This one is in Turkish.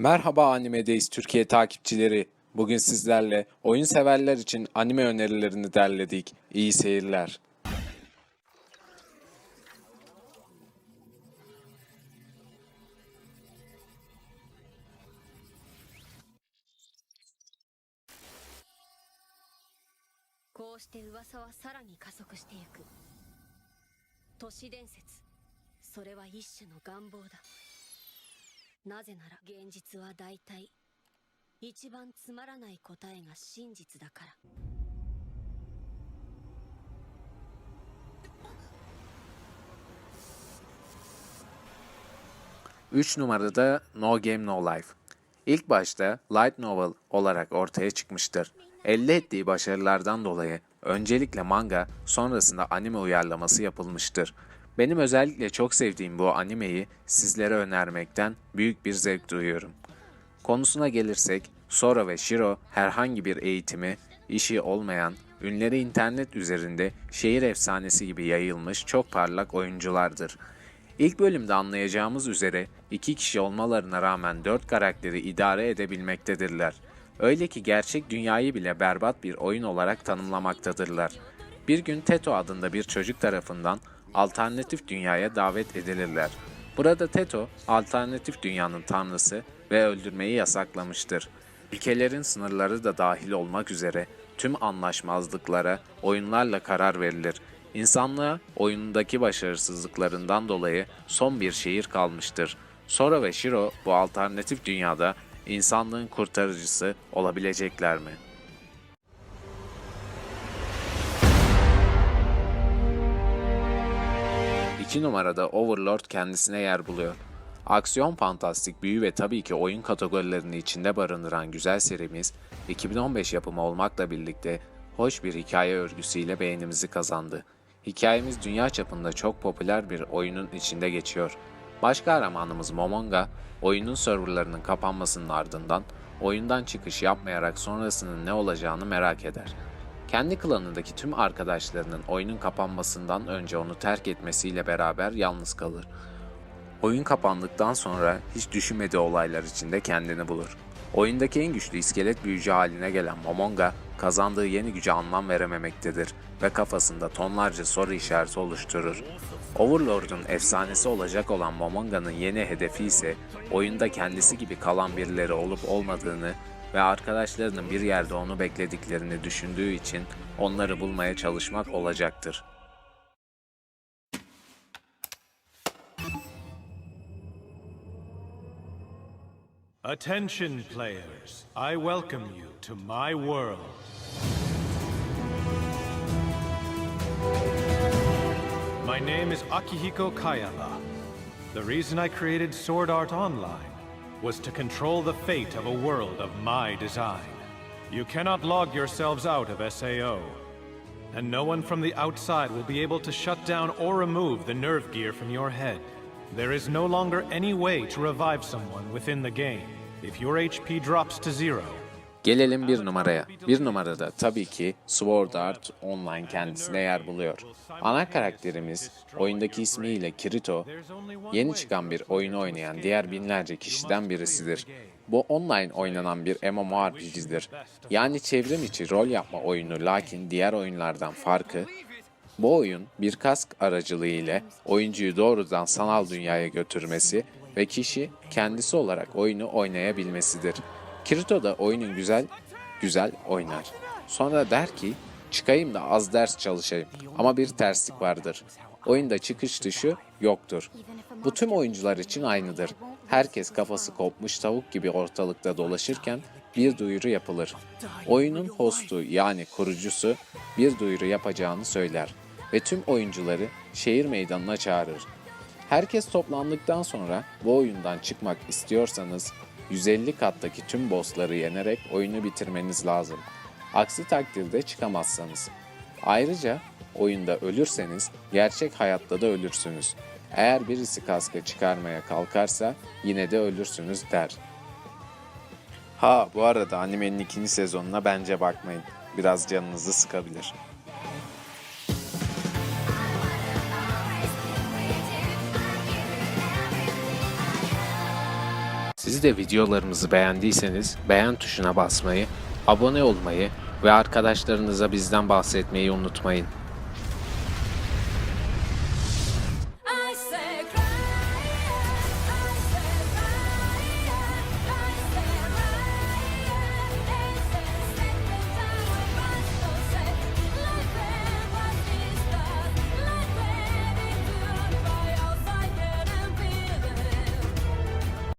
Merhaba Anime'deyiz Türkiye takipçileri. Bugün sizlerle oyun severler için anime önerilerini derledik. İyi seyirler. こうして噂はさらに加速していく都市伝説それは一種の願望だ なぜなら現実は大体一番つまらない答えが真実だから 3 numarada No Game No Life. İlk başta light novel olarak ortaya çıkmıştır. Elde ettiği başarılardan dolayı öncelikle manga, sonrasında anime uyarlaması yapılmıştır. Benim özellikle çok sevdiğim bu animeyi sizlere önermekten büyük bir zevk duyuyorum. Konusuna gelirsek, Sora ve Shiro herhangi bir eğitimi, işi olmayan, ünleri internet üzerinde şehir efsanesi gibi yayılmış çok parlak oyunculardır. İlk bölümde anlayacağımız üzere iki kişi olmalarına rağmen dört karakteri idare edebilmektedirler. Öyle ki gerçek dünyayı bile berbat bir oyun olarak tanımlamaktadırlar. Bir gün Teto adında bir çocuk tarafından alternatif dünyaya davet edilirler. Burada Teto, alternatif dünyanın tanrısı ve öldürmeyi yasaklamıştır. Ülkelerin sınırları da dahil olmak üzere tüm anlaşmazlıklara oyunlarla karar verilir. İnsanlığa oyundaki başarısızlıklarından dolayı son bir şehir kalmıştır. Sora ve Shiro bu alternatif dünyada insanlığın kurtarıcısı olabilecekler mi? İki numarada Overlord kendisine yer buluyor. Aksiyon, fantastik, büyü ve tabii ki oyun kategorilerini içinde barındıran güzel serimiz 2015 yapımı olmakla birlikte hoş bir hikaye örgüsüyle beğenimizi kazandı. Hikayemiz dünya çapında çok popüler bir oyunun içinde geçiyor. Baş kahramanımız Momonga, oyunun serverlarının kapanmasının ardından oyundan çıkış yapmayarak sonrasının ne olacağını merak eder. Kendi klanındaki tüm arkadaşlarının oyunun kapanmasından önce onu terk etmesiyle beraber yalnız kalır. Oyun kapandıktan sonra hiç düşünmediği olaylar içinde kendini bulur. Oyundaki en güçlü iskelet büyücü haline gelen Momonga, kazandığı yeni güce anlam verememektedir ve kafasında tonlarca soru işareti oluşturur. Overlord'un efsanesi olacak olan Momonga'nın yeni hedefi ise oyunda kendisi gibi kalan birileri olup olmadığını ve arkadaşlarının bir yerde onu beklediklerini düşündüğü için onları bulmaya çalışmak olacaktır. Attention, players. I welcome you to my world. My name is Akihiko Kayaba. The reason I created Sword Art Online was to control the fate of a world of my design. You cannot log yourselves out of SAO, and no one from the outside will be able to shut down or remove the nerve gear from your head. There is no longer any way to revive someone within the game. If your HP drops to zero, Gelelim bir numaraya. Bir numarada tabii ki Sword Art Online kendisine yer buluyor. Ana karakterimiz oyundaki ismiyle Kirito, yeni çıkan bir oyunu oynayan diğer binlerce kişiden birisidir. Bu online oynanan bir MMORPG'dir. Yani çevrim içi rol yapma oyunu lakin diğer oyunlardan farkı bu oyun bir kask aracılığı ile oyuncuyu doğrudan sanal dünyaya götürmesi ve kişi kendisi olarak oyunu oynayabilmesidir. Kirito da oyunun güzel güzel oynar. Sonra der ki çıkayım da az ders çalışayım ama bir terslik vardır. Oyunda çıkış dışı yoktur. Bu tüm oyuncular için aynıdır. Herkes kafası kopmuş tavuk gibi ortalıkta dolaşırken bir duyuru yapılır. Oyunun hostu yani kurucusu bir duyuru yapacağını söyler ve tüm oyuncuları şehir meydanına çağırır. Herkes toplandıktan sonra bu oyundan çıkmak istiyorsanız 150 kattaki tüm bossları yenerek oyunu bitirmeniz lazım. Aksi takdirde çıkamazsanız. Ayrıca oyunda ölürseniz gerçek hayatta da ölürsünüz. Eğer birisi kaskı çıkarmaya kalkarsa yine de ölürsünüz der. Ha bu arada animenin ikinci sezonuna bence bakmayın. Biraz canınızı sıkabilir. Siz de videolarımızı beğendiyseniz beğen tuşuna basmayı, abone olmayı ve arkadaşlarınıza bizden bahsetmeyi unutmayın.